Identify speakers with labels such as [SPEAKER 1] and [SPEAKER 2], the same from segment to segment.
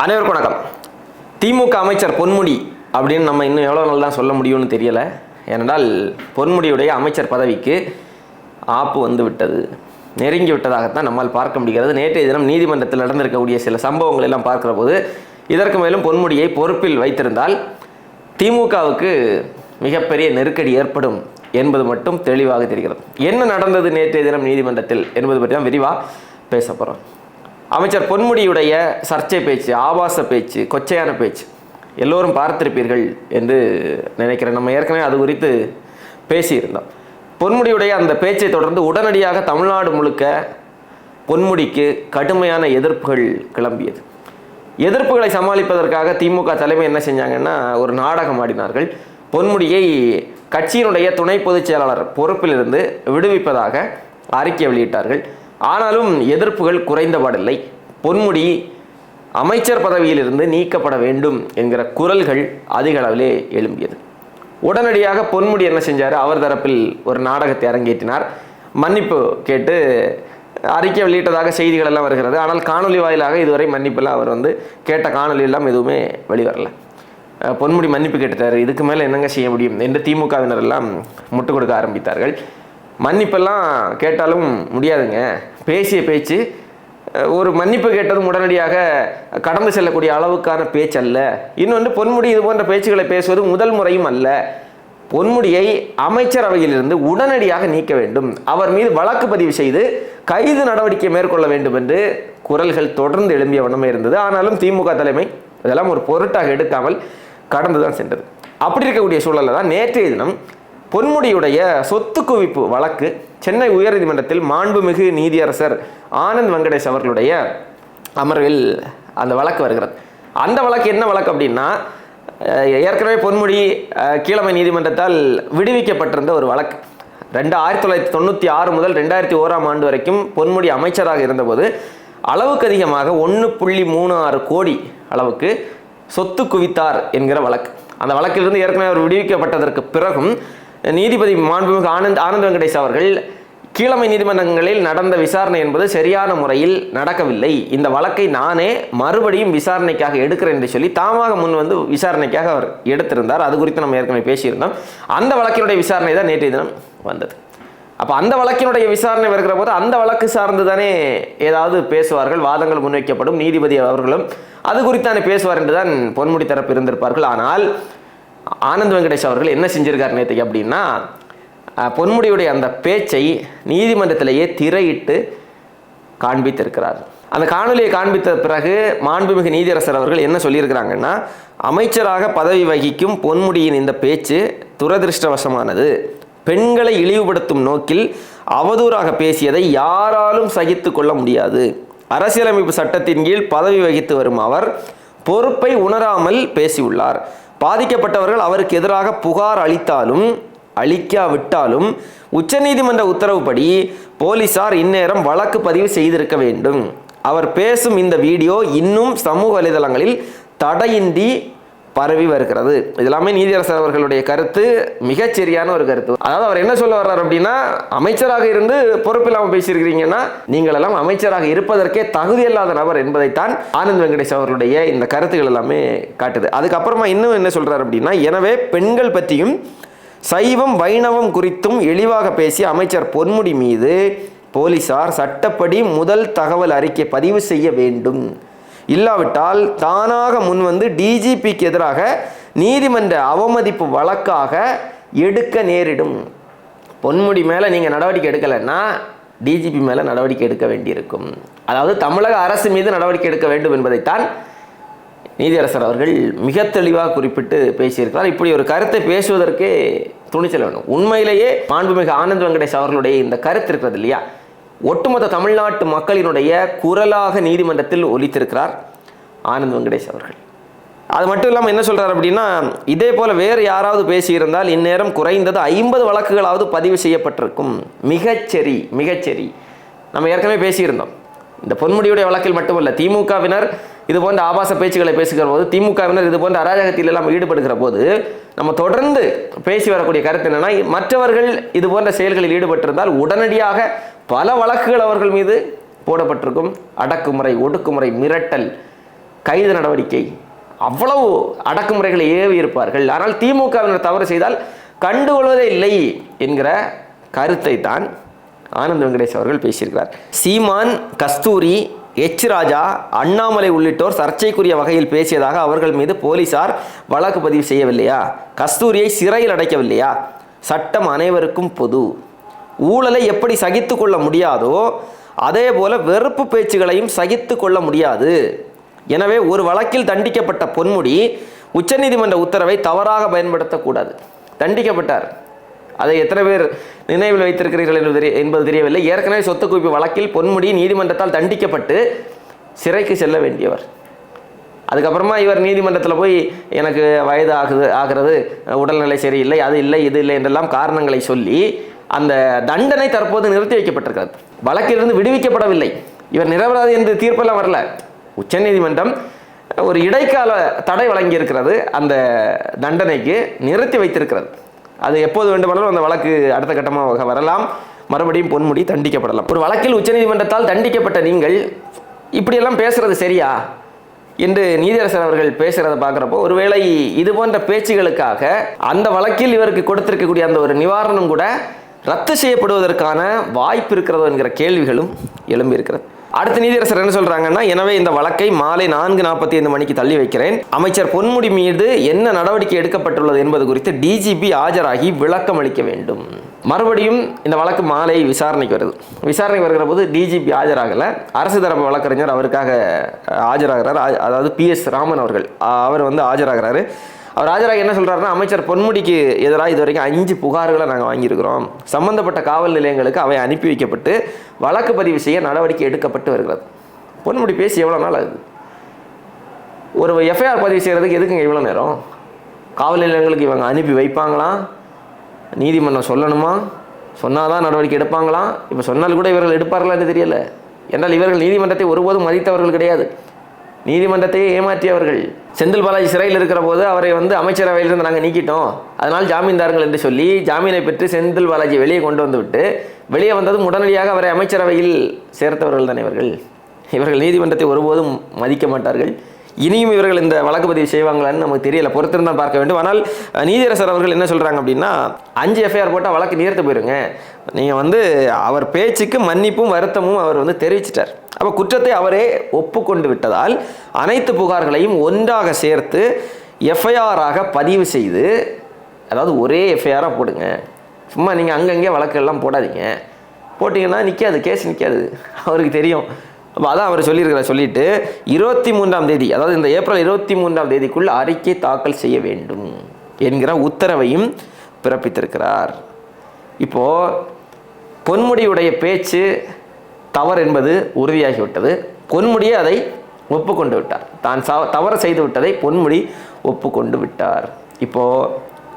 [SPEAKER 1] அனைவருக்கும் வணக்கம். திமுக அமைச்சர் பொன்முடி அப்படின்னு நம்ம இன்னும் எவ்வளோ நாள் தான் சொல்ல முடியும்னு தெரியலை. ஏனென்றால் பொன்முடியுடைய அமைச்சர் பதவிக்கு ஆப்பு வந்து விட்டது. நெருங்கி விட்டதாகத்தான் நம்மால் பார்க்க முடிகிறது. நேற்றைய தினம் நீதிமன்றத்தில் நடந்திருக்கக்கூடிய சில சம்பவங்கள் எல்லாம் பார்க்குற போது இதற்கு மேலும் பொன்முடியை பொறுப்பில் வைத்திருந்தால் திமுகவுக்கு மிகப்பெரிய நெருக்கடி ஏற்படும் என்பது மட்டும் தெளிவாக தெரிகிறது. என்ன நடந்தது நேற்றைய தினம் நீதிமன்றத்தில் என்பது பற்றி தான் விரிவாக பேச போகிறோம் அமைச்சர் பொன்முடியுடைய சர்ச்சை பேச்சு ஆபாச பேச்சு கொச்சையான பேச்சு எல்லோரும் பார்த்திருப்பீர்கள் என்று நினைக்கிறேன். நம்ம ஏற்கனவே அது குறித்து பேசியிருந்தோம். பொன்முடியுடைய அந்த பேச்சை தொடர்ந்து உடனடியாக தமிழ்நாடு முழுக்க பொன்முடிக்கு கடுமையான எதிர்ப்புகள் கிளம்பியது. எதிர்ப்புகளை சமாளிப்பதற்காக திமுக தலைமை என்ன செஞ்சாங்கன்னா ஒரு நாடகம் ஆடினார்கள். பொன்முடியை கட்சியினுடைய துணை பொதுச் செயலாளர் பொறுப்பிலிருந்து விடுவிப்பதாக அறிக்கை வெளியிட்டார்கள். ஆனாலும் எதிர்ப்புகள் குறைந்தபாடில்லை. பொன்முடி அமைச்சர் பதவியிலிருந்து நீக்கப்பட வேண்டும் என்கிற குரல்கள் அதிக அளவிலே எழும்பியது. உடனடியாக பொன்முடி என்ன செஞ்சார்? அவர் தரப்பில் ஒரு நாடகத்தை அரங்கேற்றினார். மன்னிப்பு கேட்டு அறிக்கை வெளியிட்டதாக செய்திகள் எல்லாம் வருகிறது. ஆனால் காணொலி வாயிலாக இதுவரை மன்னிப்பெல்லாம் அவர் வந்து கேட்ட காணொலி எல்லாம் எதுவுமே வெளிவரல. பொன்முடி மன்னிப்பு கேட்டுட்டார். இதுக்கு மேலே என்னங்க செய்ய முடியும்? என்று திமுகவினர் எல்லாம் முட்டுக் கொடுக்க ஆரம்பித்தார்கள். மன்னிப்பெல்லாம் கேட்டாலும் முடியாதுங்க. பேசிய பேச்சு ஒரு மன்னிப்பு கேட்டதும் உடனடியாக கடந்து செல்லக்கூடிய அளவுக்கான பேச்சு அல்ல இன்னொன்று பொன்முடி இது போன்ற பேச்சுக்களை பேசுவது முதல் முறையும் அல்ல. பொன்முடியை அமைச்சரவையிலிருந்து உடனடியாக நீக்க வேண்டும். அவர் மீது வழக்கு பதிவு செய்து கைது நடவடிக்கை மேற்கொள்ள வேண்டும் என்று குரல்கள் தொடர்ந்து எழும்பிய வண்ணமே இருந்தது. ஆனாலும் திமுக தலைமை இதெல்லாம் ஒரு பொருட்டாக எடுக்காமல் கடந்து தான் சென்றது. அப்படி இருக்கக்கூடிய சூழலில் தான் நேற்றைய தினம் பொன்முடியுடைய சொத்து குவிப்பு வழக்கு சென்னை உயர்நீதிமன்றத்தில் மாண்புமிகு நீதியரசர் ஆனந்த் வெங்கடேஷ் அவர்களுடைய அமர்வில் அந்த வழக்கு வருகிறது. அந்த வழக்கு என்ன வழக்கு அப்படின்னா ஏற்கனவே பொன்முடி கீழமை நீதிமன்றத்தால் விடுவிக்கப்பட்டிருந்த ஒரு வழக்கு. ரெண்டு ஆயிரத்தி தொள்ளாயிரத்தி தொண்ணூற்றி ஆறு முதல் ரெண்டாயிரத்தி ஓராம் ஆண்டு வரைக்கும் பொன்முடி அமைச்சராக இருந்தபோது அளவுக்கு அதிகமாக ஒன்று புள்ளி மூணு ஆறு கோடி அளவுக்கு சொத்து குவித்தார் என்கிற வழக்கு. அந்த வழக்கிலிருந்து ஏற்கனவே அவர் விடுவிக்கப்பட்டதற்கு பிறகும் நீதிபதி மாண்புமிகு ஆனந்த் ஆனந்த் வெங்கடேஷ் அவர்கள் கீழமை நீதிமன்றங்களில் நடந்த விசாரணை என்பது சரியான முறையில் நடக்கவில்லை. இந்த வழக்கை நானே மறுபடியும் விசாரணைக்காக எடுக்கிறேன் என்று சொல்லி தாமாக முன் வந்து விசாரணைக்காக அவர் எடுத்திருந்தார். அது குறித்து நம்ம ஏற்கனவே பேசியிருந்தோம். அந்த வழக்கினுடைய விசாரணை தான் நேற்றைய தினம் வந்தது. அப்போ அந்த வழக்கினுடைய விசாரணை வருகிற போது அந்த வழக்கு சார்ந்து தானே ஏதாவது பேசுவார்கள் வாதங்கள் முன்வைக்கப்படும் நீதிபதி அவர்களும் அது குறித்தானே பேசுவார் என்று தான் பொன்முடி தரப்பு இருந்திருப்பார்கள். ஆனால் ஆனந்த் வெங்கடேஷ் அவர்கள் என்ன செஞ்சிருக்கார் நேற்றுக்கு அப்படின்னா பொன்முடியுடைய அந்த பேச்சை நீதிமன்றத்திலேயே திரையிட்டு காண்பித்திருக்கிறார். அந்த காணொலியை காண்பித்த பிறகு மாண்புமிகு நீதியரசர் அவர்கள் என்ன சொல்லியிருக்கிறாங்கன்னா அமைச்சராக பதவி வகிக்கும் பொன்முடியின் இந்த பேச்சு துரதிருஷ்டவசமானது. பெண்களை இழிவுபடுத்தும் நோக்கில் அவதூறாக பேசியதை யாராலும் சகித்து கொள்ள முடியாது. அரசியலமைப்பு சட்டத்தின் கீழ் பதவி வகித்து வரும் அவர் பொறுப்பை உணராமல் பேசியுள்ளார். பாதிக்கப்பட்டவர்கள் அவருக்கு எதிராக புகார் அளித்தாலும் அளிக்காவிட்டாலும் உச்சநீதிமன்ற உத்தரவுப்படி போலீசார் இந்நேரம் வழக்கு பதிவு செய்திருக்க வேண்டும். அவர் பேசும் இந்த வீடியோ இன்னும் சமூக வலைதளங்களில் தடையின்றி பரவி வருகிறது. இது எல்லாமே நீதியரசர் அவர்களுடைய கருத்து மிகச்சரியான ஒரு கருத்து. அதாவது அவர் என்ன சொல்ல வர்றார் அப்படின்னா அமைச்சராக இருந்து பொறுப்பில்லாமல் பேசியிருக்கிறீங்கன்னா நீங்கள் எல்லாம் அமைச்சராக இருப்பதற்கே தகுதியில்லாத நபர் என்பதைத்தான் ஆனந்த் வெங்கடேஷ் அவர்களுடைய இந்த கருத்துக்கள் எல்லாமே காட்டுது. அதுக்கப்புறமா இன்னும் என்ன சொல்றாரு அப்படின்னா எனவே பெண்கள் பற்றியும் சைவம் வைணவம் குறித்தும் எளிவாக பேசிய அமைச்சர் பொன்முடி மீது போலீசார் சட்டப்படி முதல் தகவல் அறிக்கை பதிவு செய்ய வேண்டும். இல்லாவிட்டால் தானாக முன் வந்து டிஜிபிக்கு எதிராக நீதிமன்ற அவமதிப்பு வழக்காக எடுக்க நேரிடும். பொன்முடி மேலே நீங்கள் நடவடிக்கை எடுக்கலைன்னா டிஜிபி மேலே நடவடிக்கை எடுக்க வேண்டியிருக்கும். அதாவது தமிழக அரசு மீது நடவடிக்கை எடுக்க வேண்டும் என்பதைத்தான் நீதியரசர் அவர்கள் மிக தெளிவாக குறிப்பிட்டு பேசியிருக்கிறார். இப்படி ஒரு கருத்தை பேசுவதற்கே துணிச்சல் வேணும். உண்மையிலேயே மாண்புமிகு ஆனந்த் வெங்கடேஷ் அவர்களுடைய இந்த கருத்து இருக்கிறது இல்லையா? ஒட்டுமொத்த தமிழ்நாட்டு மக்களினுடைய குரலாக நீதிமன்றத்தில் ஒலித்திருக்கிறார் ஆனந்த் வெங்கடேஷ் அவர்கள். அது மட்டும் இல்லாமல் என்ன சொல்கிறார் அப்படின்னா இதே போல் வேறு யாராவது பேசியிருந்தால் இந்நேரம் குறைந்தது ஐம்பது வழக்குகளாவது பதிவு செய்யப்பட்டிருக்கும். மிகச்சரி மிகச்சரி நம்ம ஏற்கனவே பேசியிருந்தோம். இந்த பொன்முடியுடைய வழக்கில் மட்டுமல்ல திமுகவினர் இது போன்ற ஆபாச பேச்சுக்களை பேசுகிற போது திமுகவினர் இது போன்ற அராஜகத்தில் எல்லாம் ஈடுபடுகிற போது நம்ம தொடர்ந்து பேசி வரக்கூடிய கருத்து என்னன்னா மற்றவர்கள் இது போன்ற செயல்களில் ஈடுபட்டிருந்தால் உடனடியாக பல வழக்குகள் அவர்கள் மீது போடப்பட்டிருக்கும். அடக்குமுறை ஒடுக்குமுறை மிரட்டல் கைது நடவடிக்கை. அவ்வளவு அடக்குமுறைகளை ஏவி இருப்பார்கள். ஆனால் திமுகவினர் தவறு செய்தால் கண்டுகொள்வதே இல்லை என்கிற கருத்தை தான் ஆனந்த் வெங்கடேஷ் அவர்கள் பேசியிருக்கிறார். சீமான் கஸ்தூரி எச் ராஜா அண்ணாமலை உள்ளிட்டோர் சர்ச்சைக்குரிய வகையில் பேசியதாக அவர்கள் மீது போலீசார் வழக்கு பதிவு செய்யவில்லையா? கஸ்தூரியை சிறையில் அடைக்கவில்லையா? சட்டம் அனைவருக்கும் பொது. ஊழலை எப்படி சகித்து கொள்ள முடியாதோ அதே போல வெறுப்பு பேச்சுகளையும் சகித்து கொள்ள முடியாது. எனவே ஒரு வழக்கில் தண்டிக்கப்பட்ட பொன்முடி உச்சநீதிமன்ற உத்தரவை தவறாக பயன்படுத்தக்கூடாது. தண்டிக்கப்பட்டார். அதை எத்தனை பேர் நினைவில் வைத்திருக்கிறீர்கள் என்பது தெரிய- என்பது தெரியவில்லை. ஏற்கனவே சொத்து குவிப்பு வழக்கில் பொன்முடி நீதிமன்றத்தால் தண்டிக்கப்பட்டு சிறைக்கு செல்ல வேண்டியவர். அதுக்கப்புறமா இவர் நீதிமன்றத்தில் போய் எனக்கு வயது ஆகுது ஆகிறது உடல்நிலை சரியில்லை அது இல்லை இது இல்லை என்றெல்லாம் காரணங்களை சொல்லி அந்த தண்டனை தற்போது நிறுத்தி வைக்கப்பட்டிருக்கிறது. வழக்கிலிருந்து விடுவிக்கப்படவில்லை. இவர் நிரபராதி என்று தீர்ப்பெல்லாம் வரல. உச்சநீதிமன்றம் ஒரு இடைக்கால தடை வழங்கியிருக்கிறது அந்த தண்டனைக்கு நிறுத்தி வைத்திருக்கிறது. அது எப்போது வேண்டுமானாலும் அந்த வழக்கு அடுத்த கட்டமாக வரலாம். மறுபடியும் பொன்முடி தண்டிக்கப்படலாம். ஒரு வழக்கில் உச்சநீதிமன்றத்தால் தண்டிக்கப்பட்ட நீங்கள் இப்படியெல்லாம் பேசுறது சரியா? என்று நீதியரசர் அவர்கள் பேசுகிறத பார்க்குறப்போ ஒருவேளை இது போன்ற பேச்சுகளுக்காக அந்த வழக்கில் இவருக்கு கொடுத்திருக்கக்கூடிய அந்த ஒரு நிவாரணம் கூட ரத்து செய்யப்படுவதற்கான வாய்ப்பு இருக்கிறதோ என்கிற கேள்விகளும் எழும்பியிருக்கிறது. அடுத்த நீதியரசர் என்ன சொல்றாங்கன்னா எனவே இந்த வழக்கை மாலை நான்கு நாற்பத்தி ஐந்து மணிக்கு தள்ளி வைக்கிறேன். அமைச்சர் பொன்முடி மீது என்ன நடவடிக்கை எடுக்கப்பட்டுள்ளது என்பது குறித்து டிஜிபி ஆஜராகி விளக்கம் அளிக்க வேண்டும். மறுபடியும் இந்த வழக்கு மாலை விசாரணைக்கு வருது. விசாரணைக்கு வருகிற போது டிஜிபி ஆஜராகலை. அரசு தரப்பு வழக்கறிஞர் அவருக்காக ஆஜராகிறார். அதாவது அதாவது பிஎஸ் ராமன் அவர்கள் அவர் வந்து ஆஜராகிறாரு. அவர் ஆஜராக என்ன சொல்கிறாருன்னா அமைச்சர் பொன்முடிக்கு எதிராக இது வரைக்கும் அஞ்சு புகார்களை நாங்கள் வாங்கியிருக்கிறோம். சம்பந்தப்பட்ட காவல் நிலையங்களுக்கு அவை அனுப்பி வைக்கப்பட்டு வழக்கு பதிவு செய்ய நடவடிக்கை எடுக்கப்பட்டு வருகிறது. பொன்முடி பேசி எவ்வளோ நாள் ஆகுது? ஒரு எஃப்ஐஆர் பதிவு செய்கிறதுக்கு எதுக்குங்க இவ்வளோ நேரம்? காவல் நிலையங்களுக்கு இவங்க அனுப்பி வைப்பாங்களாம் நீதிமன்றம் சொல்லணுமா? சொன்னாதான் நடவடிக்கை எடுப்பாங்களாம் இப்போ சொன்னால் கூட இவர்கள் எடுப்பார்களான்னு தெரியல. என்றால் இவர்கள் நீதிமன்றத்தை ஒருபோதும் மதித்தவர்கள் கிடையாது. நீதிமன்றத்தையே ஏமாற்றியவர்கள். செந்தில் பாலாஜி சிறையில் இருக்கிற போது அவரை வந்து அமைச்சரவையிலிருந்து நாங்கள் நீக்கிட்டோம். அதனால் ஜாமீன் தாருங்கள் என்று சொல்லி ஜாமீனை பெற்று செந்தில் பாலாஜி வெளியே கொண்டு வந்துவிட்டு வெளியே வந்ததும் உடனடியாக அவரை அமைச்சரவையில் சேர்த்தவர்கள் தானே இவர்கள். இவர்கள் நீதிமன்றத்தை ஒருபோதும் மதிக்க மாட்டார்கள். இனியும் இவர்கள் இந்த வழக்கு பதிவு செய்வாங்களான்னு நமக்கு தெரியல. பொறுத்திருந்தான் பார்க்க வேண்டும். ஆனால் நீதியரசர் அவர்கள் என்ன சொல்கிறாங்க அப்படின்னா அஞ்சு எஃப்ஐஆர் போட்டால் வழக்கு நீர்த்து போயிருங்க. நீங்கள் வந்து அவர் பேச்சுக்கு மன்னிப்பும் வருத்தமும் அவர் வந்து தெரிவிச்சிட்டார். அப்போ குற்றத்தை அவரே ஒப்புக்கொண்டு விட்டதால் அனைத்து புகார்களையும் ஒன்றாக சேர்த்து எஃப்ஐஆராக பதிவு செய்து அதாவது ஒரே எஃப்ஐஆராக போடுங்க. சும்மா நீங்கள் அங்கங்கே வழக்கெல்லாம் போடாதீங்க. போட்டிங்கன்னா நிற்காது கேஸ் நிற்காது அவருக்கு தெரியும். அப்போ அதான் அவர் சொல்லியிருக்கிறார் சொல்லிட்டு இருபத்தி மூன்றாம் தேதி அதாவது இந்த ஏப்ரல் இருபத்தி மூன்றாம் தேதிக்குள் அறிக்கை தாக்கல் செய்ய வேண்டும் என்கிற உத்தரவையும் பிறப்பித்திருக்கிறார். இப்போ பொன்முடியுடைய பேச்சு தவறு என்பது உறுதியாகிவிட்டது. பொன்முடியே அதை ஒப்புக்கொண்டு விட்டார். தான் ச- தவறு செய்து விட்டதை பொன்முடி ஒப்புக்கொண்டு விட்டார். இப்போ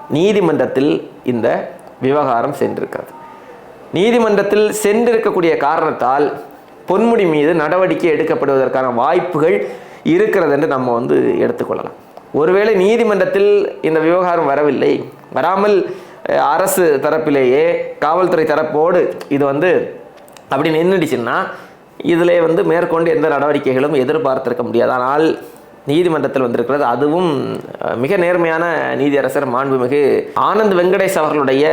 [SPEAKER 1] நீதிமன்றத்தில் இந்த விவகாரம் சென்றிருக்கிறது. நீதிமன்றத்தில் சென்றிருக்கக்கூடிய காரணத்தால் பொன்முடி மீது நடவடிக்கை எடுக்கப்படுவதற்கான வாய்ப்புகள் இருக்கிறது என்று நம்ம வந்து எடுத்துக்கொள்ளலாம். ஒருவேளை நீதிமன்றத்தில் இந்த விவகாரம் வரவில்லை வராமல் அரசு தரப்பிலேயே காவல்துறை தரப்போடு இது வந்து அப்படி நின்றுடுச்சுன்னா இதில் வந்து மேற்கொண்டு எந்த நடவடிக்கைகளும் எதிர்பார்த்திருக்க முடியாது. ஆனால் நீதிமன்றத்தில் வந்திருக்கிறது. அதுவும் மிக நேர்மையான நீதியரசர் மாண்புமிகு ஆனந்த் வெங்கடேஷ் அவர்களுடைய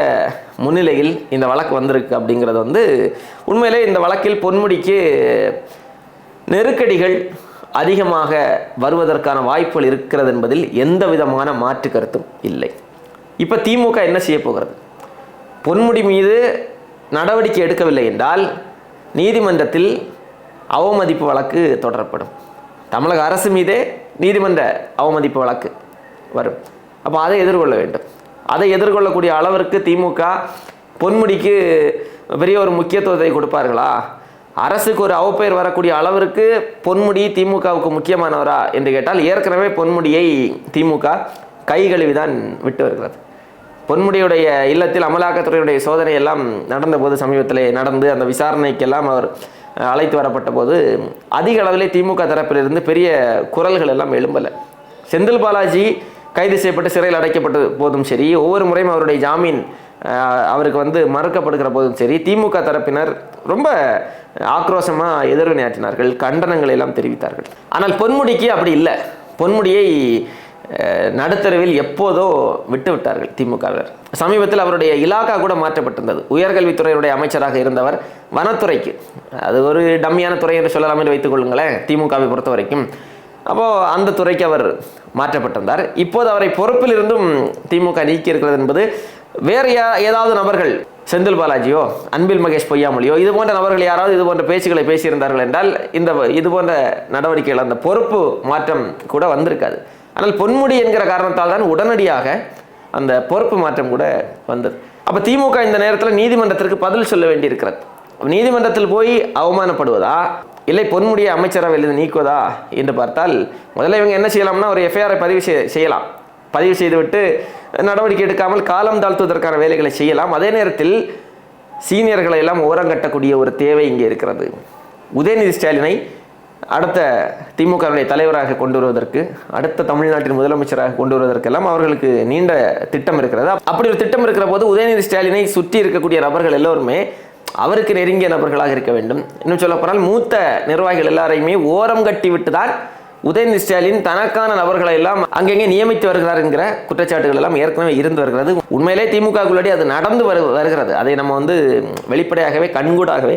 [SPEAKER 1] முன்னிலையில் இந்த வழக்கு வந்திருக்கு அப்படிங்கிறது வந்து உண்மையிலே இந்த வழக்கில் பொன்முடிக்கு நெருக்கடிகள் அதிகமாக வருவதற்கான வாய்ப்புகள் இருக்கிறது என்பதில் எந்த விதமான மாற்று கருத்தும் இல்லை. இப்போ திமுக என்ன செய்ய போகிறது? பொன்முடி மீது நடவடிக்கை எடுக்கவில்லை என்றால் நீதிமன்றத்தில் அவமதிப்பு வழக்கு தொடரப்படும். தமிழக அரசு மீதே நீதிமன்ற அவமதிப்பு வழக்கு வரும். அப்போ அதை எதிர்கொள்ள வேண்டும். அதை எதிர்கொள்ளக்கூடிய அளவிற்கு திமுக பொன்முடிக்கு பெரிய ஒரு முக்கியத்துவத்தை கொடுப்பார்களா? அரசுக்கு ஒரு அவப்பெயர் வரக்கூடிய அளவிற்கு பொன்முடி திமுகவுக்கு முக்கியமானவரா என்று கேட்டால் ஏற்கனவே பொன்முடியை திமுக கை கழுவிதான் விட்டு வருகிறது. பொன்முடியுடைய இல்லத்தில் அமலாக்கத்துறையுடைய சோதனை எல்லாம் நடந்தபோது சமீபத்தில் நடந்து அந்த விசாரணைக்கெல்லாம் அவர் அழைத்து வரப்பட்ட போது அதிக அளவிலே திமுக தரப்பிலிருந்து பெரிய குரல்கள் எல்லாம் எழும்பலை. செந்தில் பாலாஜி கைது செய்யப்பட்டு சிறையில் அடைக்கப்பட்ட போதும் சரி ஒவ்வொரு முறையும் அவருடைய ஜாமீன் அவருக்கு வந்து மறுக்கப்படுகிற போதும் சரி திமுக தரப்பினர் ரொம்ப ஆக்ரோஷமாக எதிர்வினையாற்றினார்கள் கண்டனங்களை எல்லாம் தெரிவித்தார்கள். ஆனால் பொன்முடிக்கு அப்படி இல்லை. பொன்முடியை நடுத்தருவில் எப்போதோ விட்டு விட்டார்கள் திமுகவினர். சமீபத்தில் அவருடைய இலாகா கூட மாற்றப்பட்டிருந்தது. உயர்கல்வித்துறையினுடைய அமைச்சராக இருந்தவர் வனத்துறைக்கு. அது ஒரு டம்மியான துறை என்று சொல்லலாம் என்று வைத்துக் கொள்ளுங்களேன் திமுகவை பொறுத்த வரைக்கும். அப்போது அந்த துறைக்கு அவர் மாற்றப்பட்டிருந்தார். இப்போது அவரை பொறுப்பில் இருந்தும் திமுக நீக்கியிருக்கிறது என்பது வேறு யா- ஏதாவது நபர்கள் செந்தில் பாலாஜியோ அன்பில் மகேஷ் பொய்யாமொழியோ இது போன்ற நபர்கள் யாராவது இது போன்ற பேச்சுகளை பேசியிருந்தார்கள் என்றால் இந்த இது போன்ற நடவடிக்கைகள் அந்த பொறுப்பு மாற்றம் கூட வந்திருக்காது. ஆனால் பொன்முடி என்கிற காரணத்தால் தான் உடனடியாக அந்த பொறுப்பு மாற்றம் கூட வந்தது. அப்போ திமுக இந்த நேரத்தில் நீதிமன்றத்திற்கு பதில் சொல்ல வேண்டியிருக்கிறது. நீதிமன்றத்தில் போய் அவமானப்படுவதா? இல்லை பொன்முடியை அமைச்சரவையிலிருந்து நீக்குவதா? என்று பார்த்தால் முதல்ல இவங்க என்ன செய்யலாம்னா ஒரு எஃப்ஐஆரை பதிவு செய்- செய்யலாம். பதிவு செய்துவிட்டு நடவடிக்கை எடுக்காமல் காலம் தாழ்த்துவதற்கான வேலைகளை செய்யலாம். அதே நேரத்தில் சீனியர்களை எல்லாம் ஓரங்கட்டக்கூடிய ஒரு தேவை இங்கே இருக்கிறது. உதயநிதி ஸ்டாலினை அடுத்த திமுகவினை தலைவராக கொண்டு வருவதற்கு அடுத்த தமிழ்நாட்டின் முதலமைச்சராக கொண்டு வருவதற்கெல்லாம் அவர்களுக்கு நீண்ட திட்டம் இருக்கிறது. அப்படி ஒரு திட்டம் இருக்கிற போது உதயநிதி ஸ்டாலினை சுற்றி இருக்கக்கூடிய நபர்கள் எல்லோருமே அவருக்கு நெருங்கிய நபர்களாக இருக்க வேண்டும். இன்னும் சொல்ல போனால் மூத்த நிர்வாகிகள் எல்லாரையுமே ஓரம் கட்டி விட்டு தான் உதயநிதி ஸ்டாலின் தனக்கான நபர்களை எல்லாம் அங்கங்கே நியமித்து வருகிறார் என்கிற குற்றச்சாட்டுகள் எல்லாம் ஏற்கனவே இருந்து வருகிறது. உண்மையிலே திமுகக்குள்ளடி அது நடந்து வரு வருகிறது. அதை நம்ம வந்து வெளிப்படையாகவே கண்கூடாகவே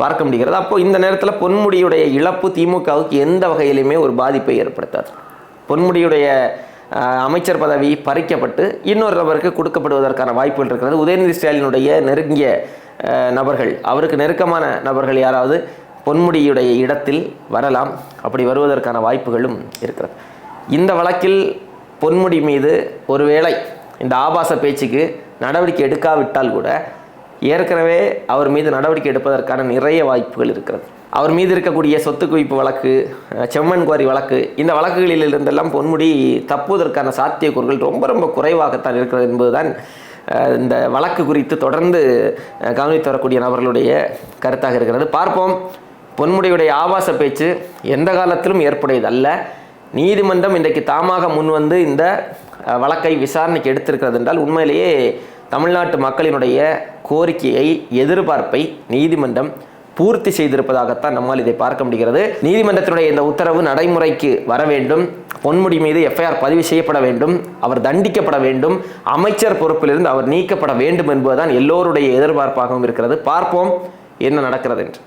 [SPEAKER 1] பார்க்க முடிகிறது. அப்போ இந்த நேரத்தில் பொன்முடியுடைய இழப்பு திமுகவுக்கு எந்த வகையிலுமே ஒரு பாதிப்பை ஏற்படுத்தாது. பொன்முடியுடைய அமைச்சர் பதவி பறிக்கப்பட்டு இன்னொரு நபருக்கு கொடுக்கப்படுவதற்கான வாய்ப்புகள் இருக்கிறது. உதயநிதி ஸ்டாலினுடைய நெருங்கிய நபர்கள் அவருக்கு நெருக்கமான நபர்கள் யாராவது பொன்முடியுடைய இடத்தில் வரலாம். அப்படி வருவதற்கான வாய்ப்புகளும் இருக்கிறது. இந்த வழக்கில் பொன்முடி மீது ஒருவேளை இந்த ஆபாச பேச்சுக்கு நடவடிக்கை எடுக்காவிட்டால் கூட ஏற்கனவே அவர் மீது நடவடிக்கை எடுப்பதற்கான நிறைய வாய்ப்புகள் இருக்கிறது. அவர் மீது இருக்கக்கூடிய சொத்து குவிப்பு வழக்கு செம்மன் செம்மண் குவாரி வழக்கு இந்த வழக்குகளில் இருந்தெல்லாம் பொன்முடி தப்புவதற்கான சாத்தியக்கூறுகள் ரொம்ப ரொம்ப குறைவாகத்தான் இருக்கிறது என்பதுதான் இந்த வழக்கு குறித்து தொடர்ந்து கவனித்து வரக்கூடிய நபர்களுடைய கருத்தாக இருக்கிறது. பார்ப்போம். பொன்முடியுடைய ஆபாச பேச்சு எந்த காலத்திலும் ஏற்புடையது அல்ல நீதிமன்றம் இன்றைக்கு தாமாக முன்வந்து இந்த வழக்கை விசாரணைக்கு எடுத்திருக்கிறது என்றால் உண்மையிலேயே தமிழ்நாட்டு மக்களினுடைய கோரிக்கையை எதிர்பார்ப்பை நீதிமன்றம் பூர்த்தி செய்திருப்பதாகத்தான் நம்மால் இதை பார்க்க முடிகிறது. நீதிமன்றத்தினுடைய இந்த உத்தரவு நடைமுறைக்கு வர வேண்டும். பொன்முடி மீது எஃப்ஐஆர் பதிவு செய்யப்பட வேண்டும். அவர் தண்டிக்கப்பட வேண்டும். அமைச்சர் பொறுப்பிலிருந்து அவர் நீக்கப்பட வேண்டும் என்பதுதான் எல்லோருடைய எதிர்பார்ப்பாகவும் இருக்கிறது. பார்ப்போம் என்ன நடக்கிறது என்று